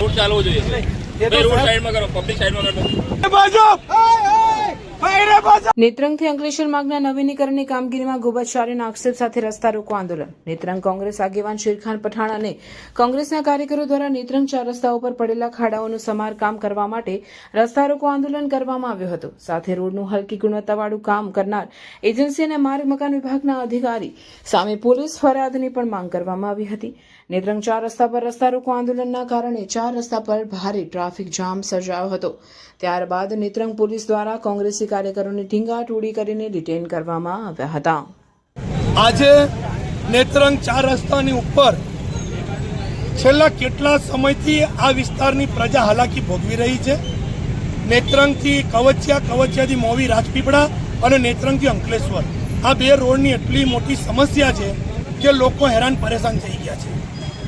Road ચાલવો જોઈએ. ભાઈ road સાઈડમાં કરો પબ્લિક સાઈડમાં કરો. નેત્રંગથી અંકલેશ્વર માર્ગના નવીનીકરણની કામગીરીમાં ગોબતચારી અને આક્ષેપ સાથે રસ્તા રોકો આંદોલન. નેત્રંગ કોંગ્રેસ આગેવાન શેરખાન પઠાણ અને કોંગ્રેસના કાર્યકરો દ્વારા નેત્રંગ ચાર રસ્તા ઉપર પડેલા ખાડાઓનું સમારકામ કરવા માટે રસ્તા રોકો આંદોલન કરવામાં આવ્યું હતું. સાથે રોડનું હલકી ગુણવત્તાવાળું કામ કરનાર એજન્સી અને માર્ગ મકાન વિભાગના અધિકારી સામે પોલીસ ફરિયાદની પણ માંગ કરવામાં આવી હતી. નેત્રંગ ચાર રસ્તા પર રસ્તા રોકો આંદોલનના કારણે ચાર રસ્તા પર ભારે ટ્રાફિક જામ સર્જાયો હતો. ત્યારબાદ નેત્રંગ પોલીસ દ્વારા કોંગ્રેસી કાર્યકરોને ઢીંગાટોળી કરીને ડિટેન કરવામાં આવ્યા હતા. આજે નેત્રંગ ચાર રસ્તાની ઉપર છેલ્લા કેટલા સમયથી આ વિસ્તારની પ્રજા હાલાકી ભોગવી રહી છે? નેત્રંગથી કવચિયા, કવચિયાથી મોવી રાજપીપળા અને નેત્રંગથી અંકલેશ્વર. આ બે રોડની એટલી મોટી સમસ્યા છે કે લોકો હેરાન પરેશાન થઈ ગયા છે.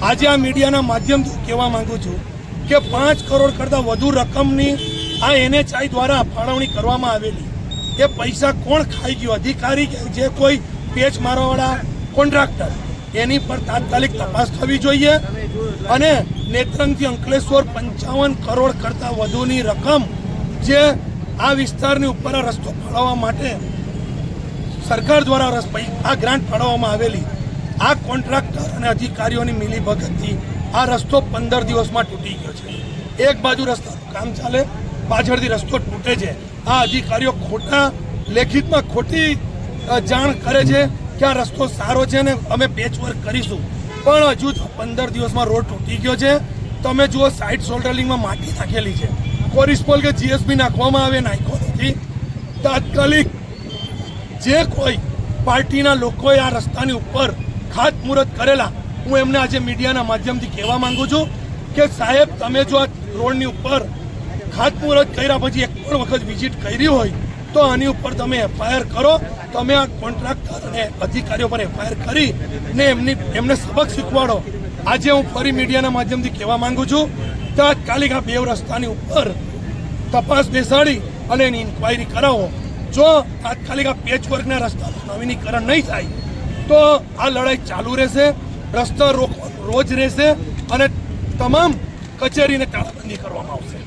આજે આ મીડિયાના માધ્યમથી કહેવા માંગુ છું કે પાંચ કરોડ કરતાં વધુ રકમની આ એનએચઆઈ દ્વારા ફાળવણી કરવામાં આવેલી. એ પૈસા કોણ ખાઈ ગયો? અધિકારી કે જે કોઈ પેચ મારવાવાળા કોન્ટ્રાક્ટર? એની પર તાત્કાલિક તપાસ થવી જોઈએ અને નેત્રંગથી અંકલેશ્વર પંચાવન કરોડ કરતાં વધુની રકમ જે આ વિસ્તારની ઉપર રસ્તો ફાળવવા માટે સરકાર દ્વારા રસ આ ગ્રાન્ટ ફાળવવામાં આવેલી. આ કોન્ટ્રાક્ટર અને અધિકારીઓની મિલીભગતથી આ રસ્તો પંદર દિવસમાં તૂટી ગયો છે. એક બાજુ રસ્તાનું કામ ચાલે પાછળથી રસ્તો તૂટે છે. આ અધિકારીઓ ખોટા લેખિતમાં ખોટી જાણ કરે છે કે આ રસ્તો સારો છે ને અમે પેચવર્ક કરીશું. પણ હજુ પંદર દિવસમાં રોડ તૂટી ગયો છે. તમે જુઓ સાઈડ સોલ્ડરિંગમાં માટી નાખેલી છે. કોરિસ્પોલ કે જીએસબી નાખવામાં આવે, નાખ્યો નથી. તાત્કાલિક જે કોઈ પાર્ટીના લોકોએ આ રસ્તાની ઉપર ખાતમુહૂર્ત કરેલા, હું એમને આજે મીડિયાના માધ્યમથી કહેવા માંગુ છું કે સાહેબ, તમે જો આ રોડની ઉપર ખાતમુહૂર્ત કર્યા પછી એક પણ વખત વિઝિટ કરી હોય તો આની ઉપર તમે એફઆઈઆર કરો. તમે આ કોન્ટ્રાક્ટર અને અધિકારીઓ પર એફઆઈઆર કરી ને એમની, એમને સબક શીખવાડો. આજે હું ફરી મીડિયાના માધ્યમથી કહેવા માંગુ છું, તાત્કાલિક આ બે રસ્તાની ઉપર તપાસ બેસાડી અને એની ઇન્કવાયરી કરાવો. જો તાત્કાલિક આ પેચવર્કના રસ્તાનું નવીનીકરણ નહીં થાય, તો આ લડાઈ ચાલુ રહેશે, રસ્તા રોજ રહેશે અને તમામ કચેરીને તાળાબંધી કરવામાં આવશે.